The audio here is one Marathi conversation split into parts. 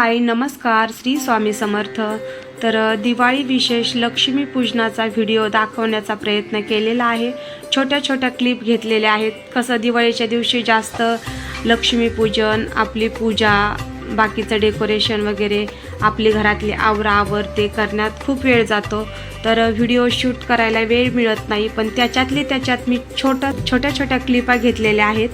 हाय नमस्कार श्री स्वामी समर्थ. तर दिवाळी विशेष लक्ष्मीपूजनाचा व्हिडिओ दाखवण्याचा प्रयत्न केलेला आहे. छोट्या छोट्या क्लिप घेतलेल्या आहेत. कसं दिवाळीच्या दिवशी जास्त लक्ष्मीपूजन आपली पूजा बाकीचं डेकोरेशन वगैरे आपली घरातली आवरावर ते करण्यात खूप वेळ जातो. तर व्हिडिओ शूट करायला वेळ मिळत नाही. पण त्याच्यातली त्याच्यात मी छोटं छोट्या छोट्या क्लिपा घेतलेल्या आहेत.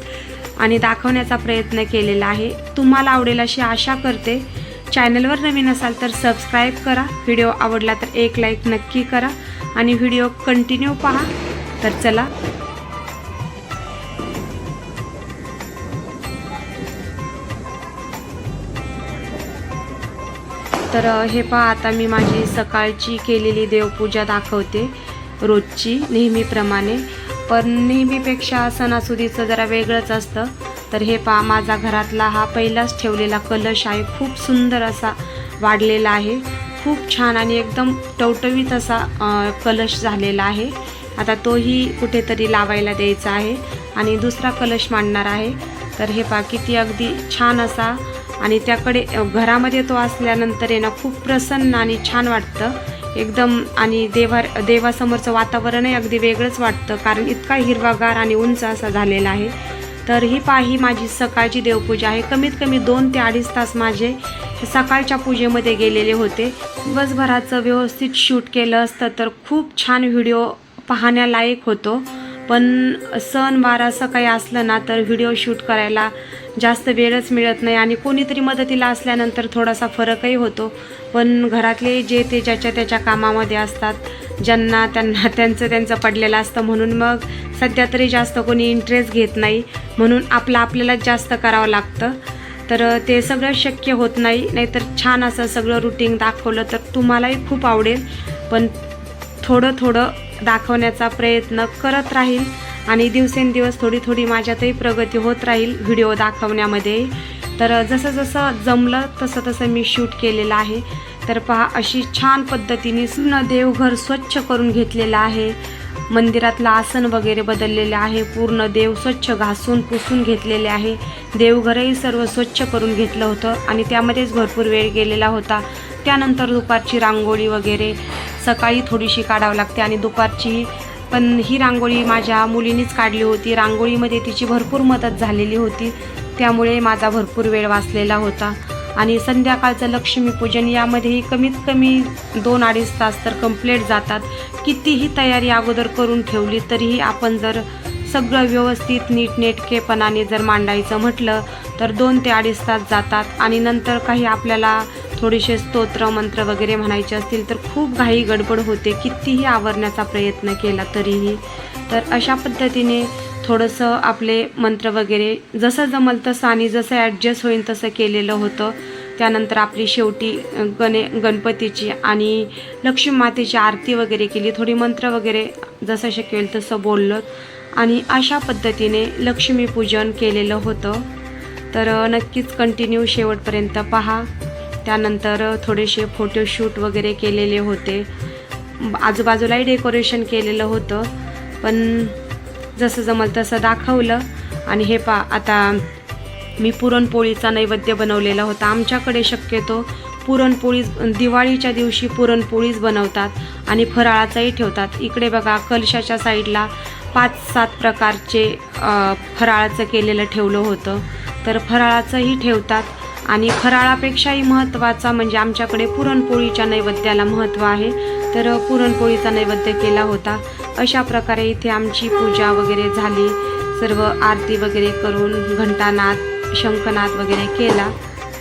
आणि दाखवण्याचा प्रयत्न केलेला आहे. तुम्हाला आवडेल अशी आशा करते. चॅनलवर नवीन असाल तर सबस्क्राईब करा. व्हिडिओ आवडला तर एक लाईक नक्की करा. आणि व्हिडिओ कंटिन्यू पहा. तर चला. तर हे पहा आता मी माझी सकाळची केलेली देवपूजा दाखवते रोजची नेहमीप्रमाणे. पण नेहमीपेक्षा सणासुदीचं जरा वेगळंच असतं. तर हे पहा माझा घरातला हा पहिलाच ठेवलेला कलश आहे. खूप सुंदर असा वाढलेला आहे. खूप छान आणि एकदम टवटवीत असा कलश झालेला आहे. आता तोही कुठेतरी लावायला द्यायचा आहे आणि दुसरा कलश मांडणार आहे. तर हे पहा किती अगदी छान असा आणि त्याकडे घरामध्ये तो असल्यानंतर आहे ना खूप प्रसन्न आणि छान वाटतं. एकदम आणि देवा देवासमोरचं वातावरणही अगदी वेगळंच वाटतं. कारण इतका हिरवागार आणि उंच असा झालेला आहे. तर ही पाही माझी सकाळची देवपूजा आहे. कमीत कमी दोन ते अडीच तास माझे सकाळच्या पूजेमध्ये गेलेले होते. दिवसभराचं व्यवस्थित शूट केलं असतं तर खूप छान व्हिडिओ पाहण्यालायक होतो. पण सण वार असं काही असलं ना तर व्हिडिओ शूट करायला जास्त वेळच मिळत नाही आणि कोणीतरी मदतीला असल्यानंतर थोडासा फरकही होतो. पण घरातले जे ते ज्याच्या त्याच्या कामामध्ये असतात ज्यांना त्यांना त्यांचं त्यांचं पडलेलं असतं म्हणून मग सध्या तरी जास्त कोणी इंटरेस्ट घेत नाही. म्हणून आपलं आपल्यालाच जास्त करावं लागतं. तर ते सगळं शक्य होत नाही. नाहीतर छान असं सगळं रुटीन दाखवलं तर तुम्हालाही खूप आवडेल. पण थोडं थोडं दाखवण्याचा प्रयत्न करत राहील आणि दिवसेंदिवस थोडी थोडी माझ्यातही प्रगती होत राहील व्हिडिओ दाखवण्यामध्ये. तर जसं जसं जमलं तसं तसं मी शूट केलेलं आहे. तर पहा अशी छान पद्धतीने पूर्ण देवघर स्वच्छ करून घेतलेलं आहे. मंदिरातलं आसन वगैरे बदललेलं आहे. पूर्ण देव स्वच्छ घासून पुसून घेतलेले आहे. देवघरही सर्व स्वच्छ करून घेतलं होतं आणि त्यामध्येच भरपूर वेळ गेलेला होता. त्यानंतर दुपारची रांगोळी वगैरे. सकाळी थोडीशी काढावं लागते आणि दुपारची पण ही रांगोळी माझ्या मुलीनीच काढली होती. रांगोळीमध्ये तिची भरपूर मदत झालेली होती. त्यामुळे माझा भरपूर वेळ वाचलेला होता. आणि संध्याकाळचं लक्ष्मीपूजन यामध्येही कमीत कमी दोन अडीच तास तर कंप्लीट जातात. कितीही तयारी अगोदर करून ठेवली तरीही आपण जर सगळं व्यवस्थित नीटनेटकेपणाने जर मांडायचं म्हटलं तर दोन ते अडीच तास जातात. आणि नंतर काही आपल्याला थोडेसे स्तोत्र मंत्र वगैरे म्हणायचे असतील तर खूप घाई गडबड होते. कितीही आवरण्याचा प्रयत्न केला तरीही. तर अशा पद्धतीने थोडंसं आपले मंत्र वगैरे जसं जमल तसं आणि जसं ॲडजस्ट होईल तसं केलेलं होतं. त्यानंतर आपली शेवटी गणे गणपतीची आणि लक्ष्मी मातेची आरती वगैरे केली. थोडी मंत्र वगैरे जसं शक्य होईल तसं बोललं. आणि अशा पद्धतीने लक्ष्मीपूजन केलेलं होतं. तर नक्कीच कंटिन्यू शेवटपर्यंत पहा. त्यानंतर थोडेसे फोटोशूट वगैरे केलेले होते. आजूबाजूलाही डेकोरेशन केलेलं होतं. पण जसं जमल तसं दाखवलं. आणि हे पा आता मी पुरणपोळीचा नैवेद्य बनवलेला होता. आमच्याकडे शक्यतो पुरणपोळी दिवाळीच्या दिवशी पुरणपोळीच बनवतात आणि फराळाचाही ठेवतात. इकडे बघा कलशाच्या साईडला पाच सात प्रकारचे फराळाचं केलेलं ठेवलं होतं. तर फराळाचंही ठेवतात. आणि फराळापेक्षाही महत्त्वाचा म्हणजे आमच्याकडे पुरणपोळीच्या नैवेद्याला महत्त्व आहे. तर पुरणपोळीचा नैवेद्य केला होता. अशा प्रकारे इथे आमची पूजा वगैरे झाली. सर्व आरती वगैरे करून घंटानाद शंखनाद वगैरे केला.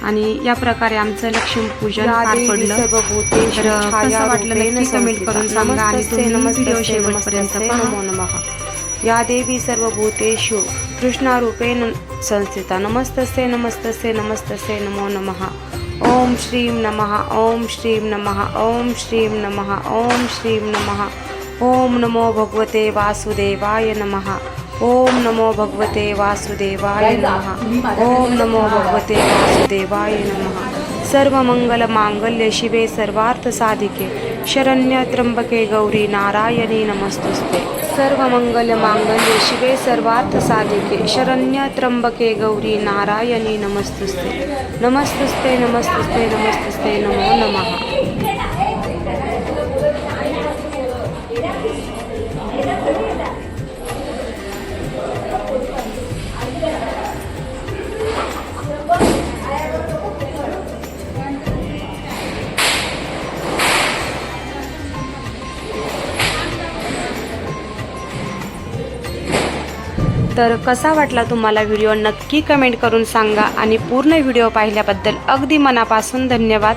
आणि या प्रकारे आमचं लक्ष्मीपूजन पार पडलं. तर कसं वाटलं नक्की कमेंट करून सांगा आणि तुम्ही व्हिडिओ शेवटपर्यंत पहा. या देवी सर्वभूतेषु कृष्णारूपेण संस्थिता। नमस्तस्ते नमस्तस्ते नमस्तस्ते नमो नमः। ॐ श्रीं नमः ॐ श्रीं नमः ॐ श्रीं नमः ॐ श्रीं नमः। ॐ नमो भगवते वासुदेवाय नमः। ॐ नमो भगवते वासुदेवाय नमः। ॐ नमो भगवते वासुदेवाय नमः। सर्वमङ्गलमाङ्गल्ये शिवे सर्वार्थसाधिके। ಶರಣ್ಯ ತ್ರಂಬಕೆ ಗೌರಿ ನಾರಾಯಣಿ ನಮಸ್ತುಸ್ತೆ. ಸರ್ವಮಂಗಲ ಮಾಂಗಲ್ಯ ಶಿವೆ ಸರ್ವಾರ್ಥ ಸಾಧಿಕೆ. ಶರಣ್ಯ ತ್ರಂಬಕೆ ಗೌರಿ ನಾರಾಯಣಿ ನಮಸ್ತುಸ್ತೆ. ನಮಸ್ತುಸ್ತೆ ನಮಸ್ತುಸ್ತೆ ನಮಸ್ತುಸ್ತೆ, ನಮೋ ನಮಃ. तर कसा वाटला तुम्हाला व्हिडिओ नक्की कमेंट करून सांगा आणि पूर्ण व्हिडिओ पाहिल्याबद्दल अगदी मनापासून धन्यवाद.